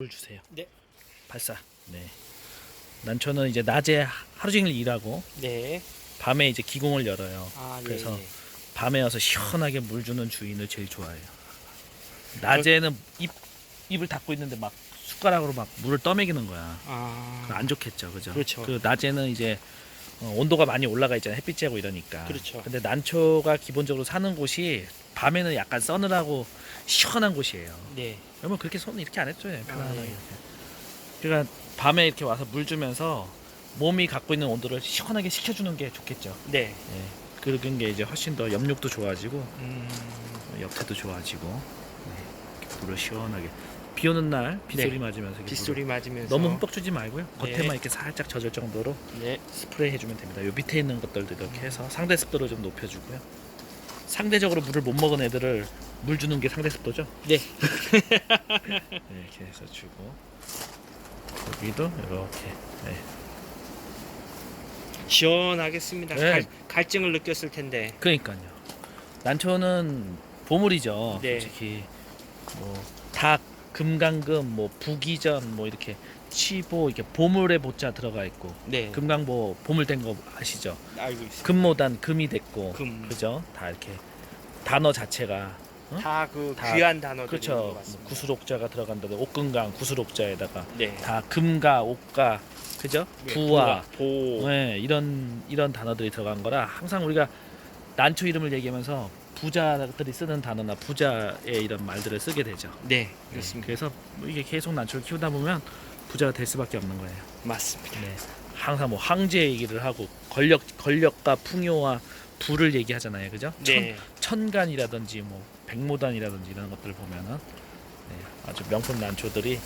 물 주세요. 네. 발사. 네. 난초는 이제 낮에 하루 종일 일하고 네. 밤에 이제 기공을 열어요. 아, 그래서 예, 예. 밤에 와서 시원하게 물 주는 주인을 제일 좋아해요. 낮에는 입 입을 닫고 있는데 막 숟가락으로 막 물을 떠먹이는 거야. 아, 그거 안 좋겠죠, 그죠? 그렇죠. 그 낮에는 이제 어, 온도가 많이 올라가 있잖아요. 햇빛 쬐고 이러니까. 그렇죠. 근데 난초가 기본적으로 사는 곳이 밤에는 약간 서늘하고 시원한 곳이에요. 네. 그러면 그렇게 손 이렇게 안 했죠, 편안하게. 아, 예. 이렇게. 그러니까 밤에 이렇게 와서 물 주면서 몸이 갖고 있는 온도를 시원하게 식혀주는 게 좋겠죠. 네. 예. 그런 게 이제 훨씬 더 염력도 좋아지고 음, 역태도 좋아지고 네. 물을 시원하게 비 오는 날 빗소리 네. 맞으면서 이렇게 빗소리 맞으면서 너무 흠뻑 주지 말고요. 네. 겉에만 이렇게 살짝 젖을 정도로 네. 스프레이 해주면 됩니다. 요 밑에 있는 것들도 이렇게 해서 상대 습도를 좀 높여주고요. 상대적으로 물을 못 먹은 애들을 물 주는 게 상대 습도죠. 네. 네, 이렇게 해서 주고 여기도 이렇게 네. 시원하겠습니다. 네. 갈, 갈증을 느꼈을 텐데. 그러니까요. 난초는 보물이죠. 네. 솔직히 뭐 닭 금강금 뭐 부기전 뭐 이렇게 치보 이렇게 보물의 보자 들어가 있고 네. 금강보 보물된 거 아시죠? 알고 있습니다. 금모단 금이 됐고 금. 그죠? 다 이렇게 단어 자체가 응? 다그 다- 귀한 단어들인 그렇죠. 것뭐 같습니다. 구슬옥자가 들어간다든 옥금강 구슬옥자에다가 네. 다 금가 옥가 그죠? 네, 부와 보. 네, 이런 이런 단어들이 들어간 거라 항상 우리가 난초 이름을 얘기하면서 부자들이 쓰는 단어나 부자의 이런 말들을 쓰게 되죠. 네. 그렇습니다. 그래서 이게 계속 난초를 키우다 보면 부자가 될 수밖에 없는 거예요. 맞습니다. 네. 항상 뭐 황제 얘기를 하고 권력 권력과 풍요와 부를 얘기하잖아요, 그죠? 네. 천, 천간이라든지 뭐 백모단이라든지 이런 것들을 보면은 네, 아주 명품 난초들이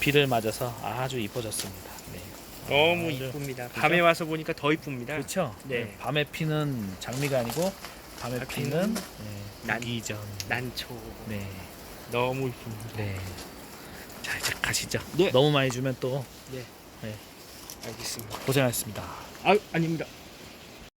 비를 맞아서 아주 이뻐졌습니다. 네. 너무 아주- 이쁩니다. 그죠? 밤에 와서 보니까 더 이쁩니다. 그렇죠. 네. 네. 밤에 피는 장미가 아니고 밤에 아, 피는 네, 난- 기전. 난초. 네. 너무 이쁩니다. 네. 자 이제 가시죠. 네. 너무 많이 주면 또 알겠습니다. 고생하셨습니다. 아, 아닙니다.